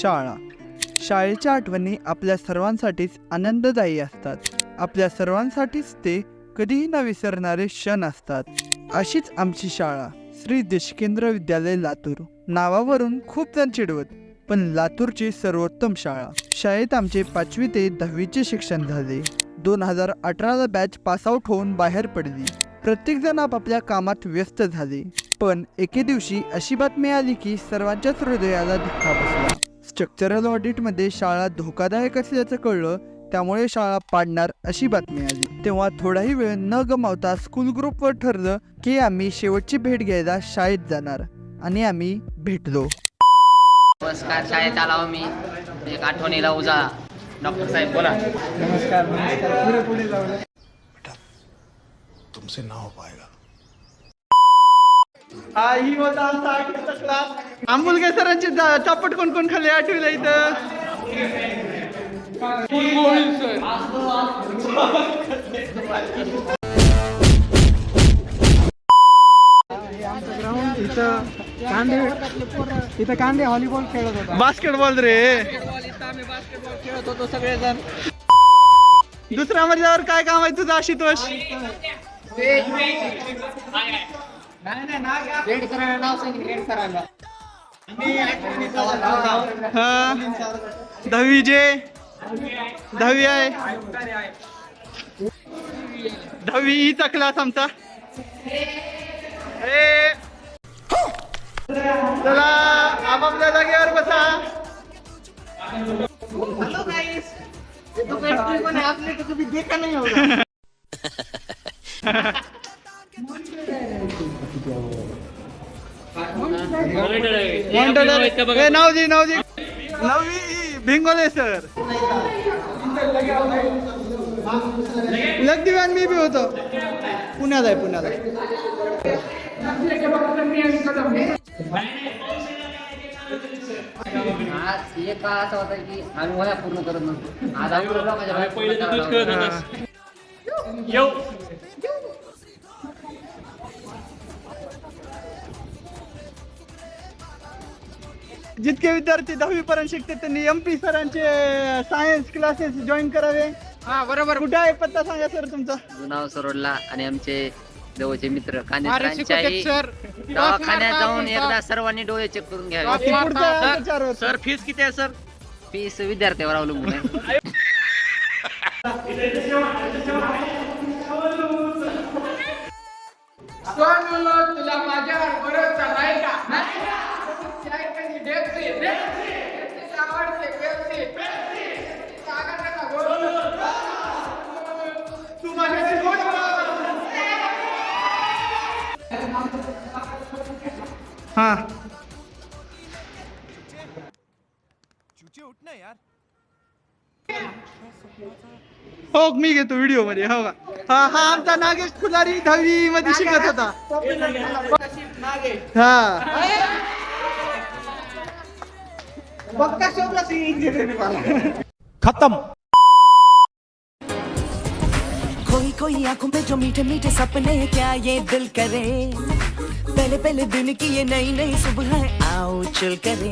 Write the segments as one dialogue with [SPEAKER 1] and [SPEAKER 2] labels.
[SPEAKER 1] शाळा. शाळेच्या आठवणी आपल्या सर्वांसाठीच आनंददायी असतात. आपल्या सर्वांसाठीच ते कधीही न विसरणारे क्षण असतात. अशीच आमची शाळा. श्री देशकेंद्र विद्यालय लातूर. नावावरून खूप जण चिडवत पण लातूरची सर्वोत्तम शाळा. शाळेत आमचे पाचवी ते दहावीचे शिक्षण झाले. दोन हजार अठराला बॅच पासआउट होऊन बाहेर पडली. प्रत्येकजण आपापल्या कामात व्यस्त झाले. पण एके दिवशी अशी बातमी आली की सर्वांच्याच हृदयाला धक्का बसला. स्ट्रक्चरल ऑडिटमध्ये शाळा धोकादायक असल्याचं कळलं त्यामुळे शाळा पाडणार अशी बातमी आली. तेव्हा थोडाही वेळ न गमावता स्कूल ग्रुपवर ठरलं की आम्ही शेवटची भेट घ्यायला शाळेत जाणार आणि आम्ही भेटलो.
[SPEAKER 2] नमस्कार शाळेत आला मी. एक आठवणीला उजाळा डॉक्टर साहेब बोला.
[SPEAKER 3] तुमसे ना हो पाएगा
[SPEAKER 1] हा ही होता आमचा आठवीचा क्लास आंबुलगे सरांची चापट कोण कोण खाल्ले आठवीला इथं
[SPEAKER 4] इथं कांदे इथं कांदे व्हॉलीबॉल खेळत होता
[SPEAKER 1] बास्केटबॉल रे
[SPEAKER 4] खेळत होतो सगळेजण
[SPEAKER 1] दुसऱ्या मजल्यावर काय काम आहे तुझं आशुतोष
[SPEAKER 2] नाही नाही नाव सांगितलं करायला
[SPEAKER 1] हा. दहावी जे. दहावी आहे. दहावी ईचा क्लास आमचा. चला आपापल्या जागेवर बसा. मॉनिटर नावजी नावजी नववी भिंगोले सर लग दिव्यांग मी बी होतो पुण्यात आहे पुण्यात आहे
[SPEAKER 2] आज एक काळ असा होता की आम्ही वया पूर्ण करत नव्हतो. आज आपण
[SPEAKER 1] जितके विद्यार्थी दहावी पर्यंत शिकते त्यांनी एम पी सरांचे सायन्स क्लासेस जॉईन करावे.
[SPEAKER 4] हा बरोबर.
[SPEAKER 1] कुठे आहे पत्ता सांगा सर तुमचा?
[SPEAKER 2] जुनाव सरोडला आणि आमचे जवळचे मित्र
[SPEAKER 4] शिकवतात सर.
[SPEAKER 2] दवाखान्यात जाऊन एकदा सर्वांनी डोळे चेक करून घ्यावे.
[SPEAKER 1] ती पुढच्या
[SPEAKER 4] सर, फीस किती आहे सर?
[SPEAKER 2] फीस विद्यार्थ्यावर अवलंबून आहे.
[SPEAKER 4] तुला माझ्यावर नाही का? सांगा नका बोलू तू माझ्याशी बोल.
[SPEAKER 1] हा. हो मी घेतो व्हिडिओमध्ये हो का? हा हा आमचा नागेश फुलारी दहावी मध्ये शिकत होता. हा.
[SPEAKER 4] पक्का शोधला सी इंजिनिअरिंग
[SPEAKER 3] खत्म।
[SPEAKER 5] कोई कोई आँखों में जो मीठे मीठे सपने, क्या ये दिल करे? पहले पहले दिन की ये नई नई सुबह आओ चिल करे।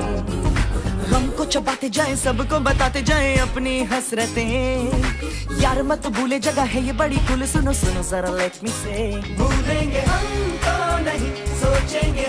[SPEAKER 5] हमको चबाते जाए, सबको बताते जाए अपनी हसरतें। यार मत भूले, जगह है ये बड़ी कुल सुनो सुनो, जरा लेट मी से भूलेंगे हम तो नहीं, सोचेंगे